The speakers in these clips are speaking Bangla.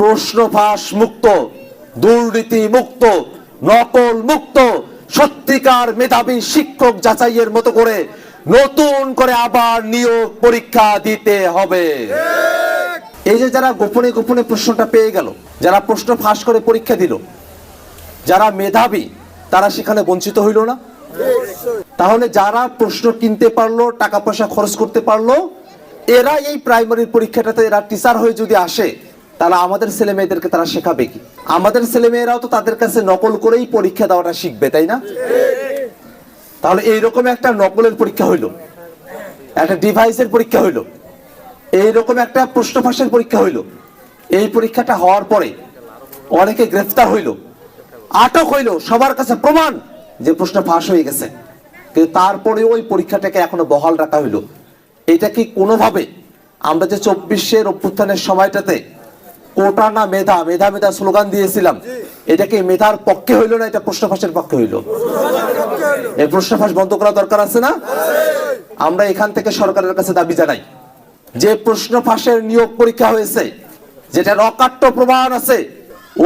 প্রশ্ন ফাঁস মুক্ত, দুর্নীতি মুক্ত, নকল মুক্ত, সত্যিকার মেধাবী শিক্ষক যাচাইয়ের মতো করে নতুন করে আবার নিয়োগ পরীক্ষা দিতে হবে। এই যে যারা গোপনে গোপনে প্রশ্নটা পেয়ে গেল, যারা প্রশ্ন ফাঁস করে পরীক্ষা দিল, যারা মেধাবী, তারা সেখানে বঞ্চিত হইল না? তাহলে যারা প্রশ্ন কিনতে পারল, টাকা পয়সা খরচ করতে পারল, এরা এই প্রাইমারির পরীক্ষাটাতে এরা টিচার হয়ে যদি আসে তাহলে আমাদের ছেলে মেয়েদেরকে তারা শেখাবে কি? আমাদের ছেলে মেয়েরাও তো তাদের কাছে নকল করেই পরীক্ষা দেওয়াটা শিখবে, তাই না? তাহলে এইরকম একটা নকলের পরীক্ষা হইল, একটা ডিভাইসের পরীক্ষা হইল, এইরকম একটা প্রশ্ন ফাঁসের পরীক্ষা হইল, এই পরীক্ষাটা হওয়ার পরে অনেকে গ্রেফতার হইল, আটক হইল, সবার কাছে প্রমাণ যে প্রশ্ন ফাঁস হয়ে গেছে। কিন্তু তারপরে ওই পরীক্ষাটাকে এখনও বহাল রাখা হইল। এটা কি কোনোভাবে আমরা যে চব্বিশের অভ্যুত্থানের সময়টাতে কোটা না মেধা? মেধা মেধা স্লোগান দিয়েছিলাম। এটা কি মেধার পক্ষে হইল না এটা প্রশ্ন ফাঁসের পক্ষে হইল। এই প্রশ্ন ফাঁস বন্ধ করা দরকার আছে না? আমরা এখান থেকে সরকারের কাছে দাবি জানাই যে প্রশ্ন ফাঁসের নিয়োগ পরীক্ষা হয়েছে যেটার অকাট্য প্রমাণ আছে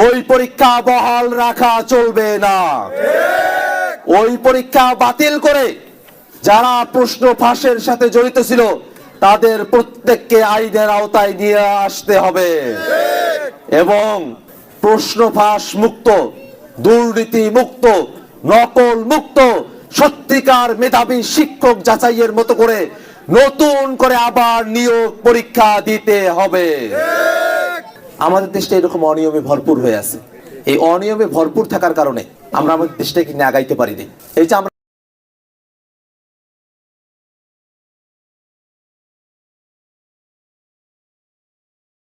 ওই পরীক্ষা বহাল রাখা চলবে না। ওই পরীক্ষা বাতিল করে যারা প্রশ্ন ফাঁসের সাথে জড়িত ছিল তাদের প্রত্যেককে আইনের আওতায় নিয়ে আসতে হবে। এবং প্রশ্ন ফাঁস মুক্ত, দুর্নীতি মুক্ত, নকল মুক্ত, সত্যিকার মেধাবী শিক্ষক যাচাইয়ের মতো করে নতুন করে আবার নিয়োগ পরীক্ষা দিতে হবে। আমাদের দেশটা এরকম অনিয়মে ভরপুর হয়ে আছে। এই অনিয়মে ভরপুর থাকার কারণে আমরা আমাদের দেশটাকে নিয়ে আগাইতে পারিনি। এই যে আমরা